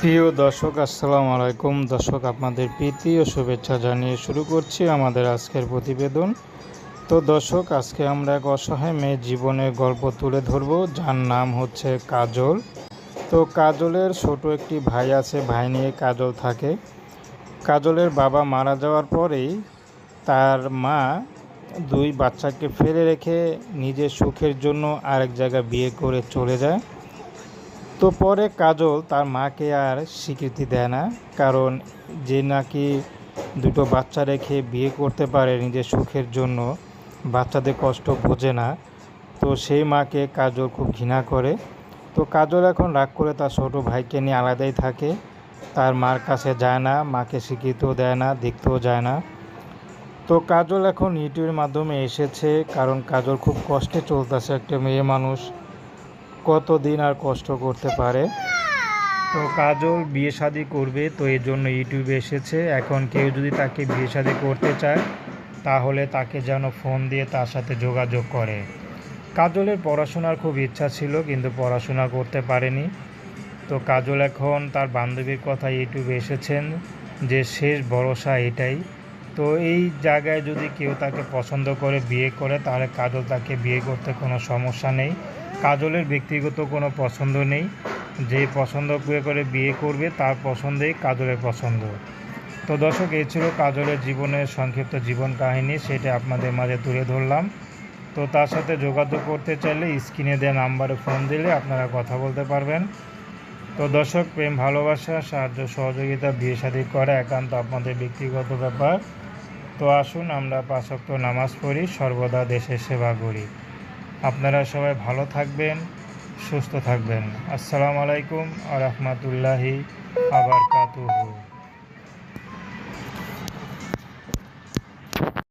প্রিয় দর্শক, আসসালামু আলাইকুম। দর্শক, আপনাদের প্রীতি ও শুভেচ্ছা জানিয়ে শুরু করছি আমাদের আজকের প্রতিবেদন। তো দর্শক, আজকে আমরা এক অসহায় মেয়ের জীবনের গল্প তুলে ধরব, যার নাম হচ্ছে কাজল। তো কাজলের ছোট একটি ভাই আছে, ভাই নিয়ে কাজল থাকে। কাজলের বাবা মারা যাওয়ার পরেই তার মা দুই বাচ্চাকে ফেলে রেখে নিজের সুখের জন্য আরেক জায়গায় বিয়ে করে চলে যায়। তো পরে কাজল তার মাকে আর স্বীকৃতি দেয় না, কারণ যে নাকি দুটো বাচ্চা রেখে বিয়ে করতে পারে নিজের সুখের জন্য, বাচ্চাদের কষ্ট বোঝে না। তো সেই মাকে কাজল খুব ঘৃণা করে। তো কাজল এখন রাগ করে তার ছোটো ভাইকে নিয়ে আলাদাই থাকে। তার মার কাছে যায় না, মাকে স্বীকৃতিও দেয় না, দেখতেও যায় না। তো কাজল এখন ইউটিউবের মাধ্যমে এসেছে, কারণ কাজল খুব কষ্টে চলতেছে একটা মেয়ে মানুষ। কতদিন আর কষ্ট করতে পারে? তো কাজল বিয়ে শাদি করবে, তো এই জন্য ইউটিউবে এসেছে। এখন কেউ যদি তাকে বিয়ে শাদি করতে চায়, তাহলে তাকে যেন ফোন দিয়ে তার সাথে যোগাযোগ করে। কাজলের পড়াশোনার খুব ইচ্ছা ছিল, কিন্তু পড়াশোনা করতে পারেনি। তো কাজল এখন তার বান্ধবীর কথা ইউটিউবে এসেছেন যে, শেষ ভরসা এটাই। তো এই জায়গায় যদি কেউ তাকে পছন্দ করে, বিয়ে করে, তাহলে কাজল তাকে বিয়ে করতে কোনো সমস্যা নেই। কাজলের ব্যক্তিগত কোনো পছন্দ নেই। যে পছন্দ করে করে বিয়ে করবে, তার পছন্দেই কাজলের পছন্দ। তো দর্শক, এই ছিল কাজলের জীবনের সংক্ষিপ্ত জীবন কাহিনী। সেটা আপনাদের মাঝে তুলে ধরলাম। তো তার সাথে যোগাযোগ করতে চাইলে স্ক্রিনে দেওয়া নাম্বারে ফোন দিলে আপনারা কথা বলতে পারবেন। তো দর্শক, প্রেম, ভালোবাসা, সাহায্য, সহযোগিতা, বিয়ে শাদী করা একান্ত আপনাদের ব্যক্তিগত ব্যাপার। তো আসুন আমরা পাঁচক্ত নামাজ পড়ি, সর্বদা দেশের সেবা করি। আপনারা সবাই ভালো থাকবেন, সুস্থ থাকবেন। আসসালামু আলাইকুম আ রহমতুল্লাহি আবার কাতুহু